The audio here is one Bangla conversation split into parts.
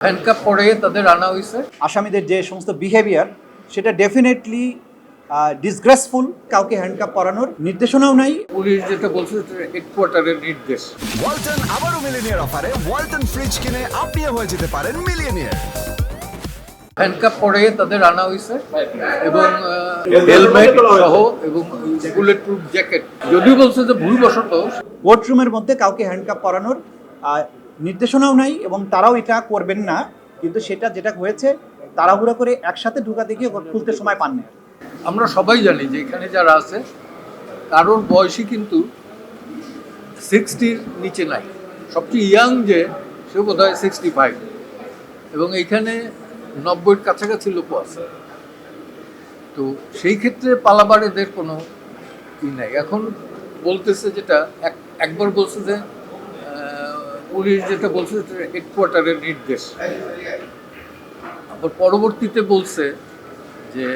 হ্যান্ডকাপ পরে তাদের আনা হয়েছে আসামিদের যে সমস্ত বিহেভিয়ার সেটা ডেফিনেটলি ডিসগ্রেসফুল কাউকে হ্যান্ডকাপ পরানোর নির্দেশনাও নাই। পুলিশ যেটা বলছে হেডকোয়ার্টারের নির্দেশ। ওয়ালটন আবারও মিলিনিয়ার অফারে ওয়ালটন ফ্রিজ কিনে আপনিও হয়ে যেতে পারেন মিলিয়নিয়ার হ্যান্ডকাপ পরে তাদের আনা হয়েছে এবং হেলমেট সহ এবং বুলেট প্রুফ জ্যাকেট যদিও বলছে যে ভুলবশত কোর্টরুমের মধ্যে কাউকে হ্যান্ডকাপ পরানোর নির্দেশনাও নাই এবং তারাও এটা করবেন না, কিন্তু সেটা যেটা হয়েছে, তাড়াহুড়া করে একসাথে ঢুকাতে গিয়ে খুলতে সময় পাননি আমরা সবাই জানি যে এখানে যারা আছে, কারোর বয়সই কিন্তু সিক্সটির নিচে নাই। সবচেয়ে ইয়াং যে, সে বোধ হয় সিক্সটি ফাইভ এবং এইখানে নব্বইয়ের কাছাকাছি লোকও আছে। তো সেই ক্ষেত্রে পালাবার এদের কোনো ই নাই। এখন বলতেছে যেটা, এক একবার বলছে যে পুলিশ যেটা বলছে হেডকোয়ার্টারের নির্দেশ। আবার পরবর্তীতে বলছে যে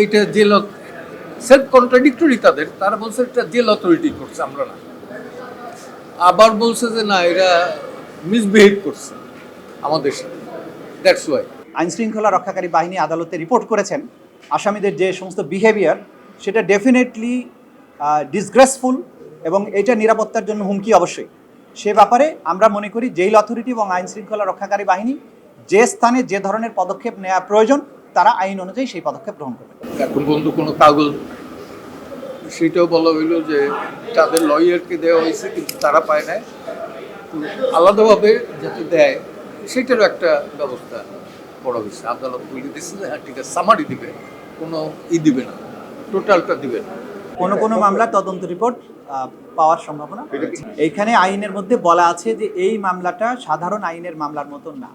এইটা জেল সেলফ কন্ট্রাডিক্টরি তাদের, তারা বলছে এটা জেল অথরিটি করছে, আমরা না। আবার বলছে যে না, এরা মিসবিহেভ করছে আমাদের সাথে। দ্যাটস ওয়াই আইন শৃঙ্খলা রক্ষাকারী বাহিনী আদালতে রিপোর্ট করেছেন, আসামিদের যে সমস্ত বিহেভিয়ার সেটা ডেফিনেটলি ডিসগ্রেসফুল এবং এটা নিরাপত্তার জন্য হুমকি অবশ্যই। সে ব্যাপারে আমরা মনে করি জেল অথরিটি এবং আইন শৃঙ্খলা রক্ষাকারী বাহিনী যে স্থানে যে ধরনের পদক্ষেপ নেওয়া প্রয়োজন তারা আইন অনুযায়ী সেই পদক্ষেপ গ্রহণ করবে। এখন পর্যন্ত কোনো কাগজ? সেটাও বলা হইল যে তাদের লয়ারকে দেওয়া হয়েছে কিন্তু তারা পায় নাই। আলাদাভাবে যাতে দেয় সেটারও একটা ব্যবস্থা করা হয়েছে। আদালত বলে দিচ্ছে যে হ্যাঁ ঠিক আছে সামারি দিবে কোনো ই দিবে না টোটালটা দিবে না। কোনো কোনো মামলার তদন্ত রিপোর্ট পাওয়ার সম্ভাবনা এইখানে আইনের মধ্যে বলা আছে যে এই মামলাটা সাধারণ আইনের মামলার মতন না।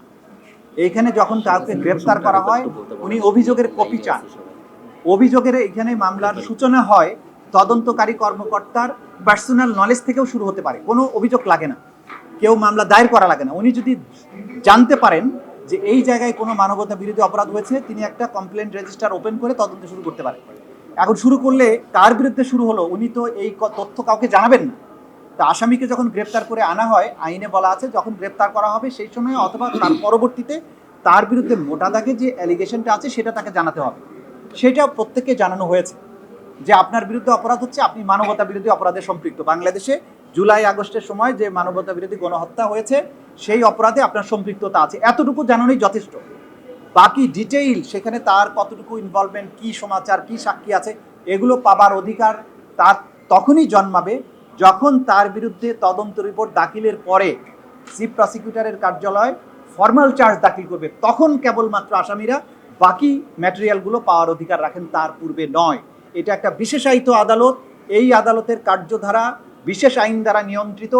এইখানে যখন কাউকে গ্রেফতার করা হয় উনি অভিযোগের কপি চান। অভিযোগের এখানে মামলার সূচনা হয় তদন্তকারী কর্মকর্তার পার্সোনাল নলেজ থেকেও শুরু হতে পারে। কোনো অভিযোগ লাগে না। কেউ মামলা দায়ের করা লাগে না। উনি যদি জানতে পারেন যে এই জায়গায় কোনো মানবতা বিরোধী অপরাধ হয়েছে তিনি একটা কমপ্লেন রেজিস্টার ওপেন করে তদন্ত শুরু করতে পারেন। এখন শুরু করলে কার বিরুদ্ধে শুরু হলো? উনি তো এই তথ্য কাউকে জানাবেন না। তা আসামিকে যখন গ্রেপ্তার করে আনা হয়, আইনে বলা আছে যখন গ্রেপ্তার করা হবে সেই সময় অথবা তার পরবর্তীতে তার বিরুদ্ধে মোটা দাগে যে অ্যালিগেশনটা আছে সেটা তাকে জানাতে হবে। সেটা প্রত্যেককে জানানো হয়েছে যে আপনার বিরুদ্ধে অপরাধ হচ্ছে, আপনি মানবতা বিরোধী অপরাধে সম্পৃক্ত। বাংলাদেশে জুলাই আগস্টের সময় যে মানবতা বিরোধী গণহত্যা হয়েছে, সেই অপরাধে আপনার সম্পৃক্ততা আছে। এতটুকু জানানোই যথেষ্ট। বাকি ডিটেইল সেখানে তার কতটুকু ইনভলভমেন্ট কি সমাচার, কি সাক্ষী আছে, এগুলো পাবার অধিকার তার তখনই জন্মাবে যখন তার বিরুদ্ধে তদন্ত রিপোর্ট দাখিলের পরে চিফ প্রসিকিউটরের কার্যালয় ফর্মাল চার্জ দাখিল করবে। তখন কেবলমাত্র আসামিরা বাকি ম্যাটেরিয়ালগুলো পাওয়ার অধিকার রাখেন, তার পূর্বে নয়। এটা একটা বিশেষায়িত আদালত। এই আদালতের কার্যধারা বিশেষ আইন দ্বারা নিয়ন্ত্রিত।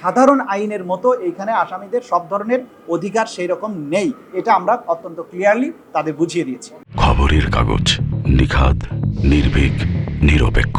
সাধারণ আইনের মতো এইখানে আসামিদের সব ধরনের অধিকার সেই রকম নেই। এটা আমরা অত্যন্ত ক্লিয়ারলি তাদের বুঝিয়ে দিয়েছি। খবরের কাগজ নিখাদ, নির্ভীক, নিরপেক্ষ।